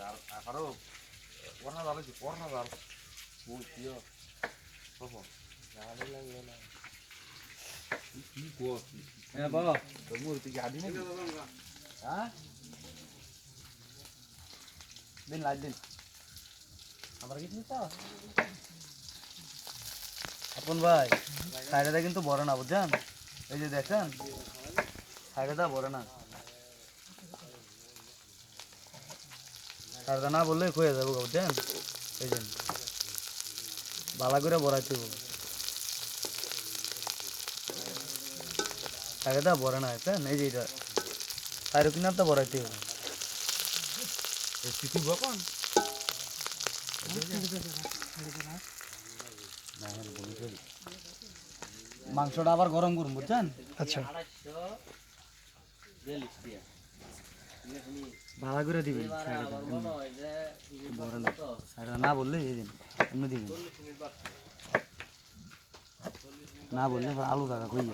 আর আরও পড়না যাবে কি পড়না যার ও কিও কখন জানি লাগল না কি কো হ্যাঁ বাবা তো মুর তুই আদি নাকি হ্যাঁ দিন লাইট দিন আমার কিছু তো আপন ভাই সাইডেটা কিন্তু বড় না বুঝছেন? এই যে দেখেন সাইডেটা বড় না। সাইডটা না বললে খয়ে যাব বুঝছেন এই জন্য ভালো করে বড়াইতে হবে। সাইডটা বড় না বুঝছেন এই যে এটা। সাইড কিনারটা বড়াইতে হবে। মাংসটা আবার গরম করুন বুঝছেন? আচ্ছা। ভালো করে দিবেন না বললে এই দিন এমনি দিবেন। না বললে আলু থাকা কই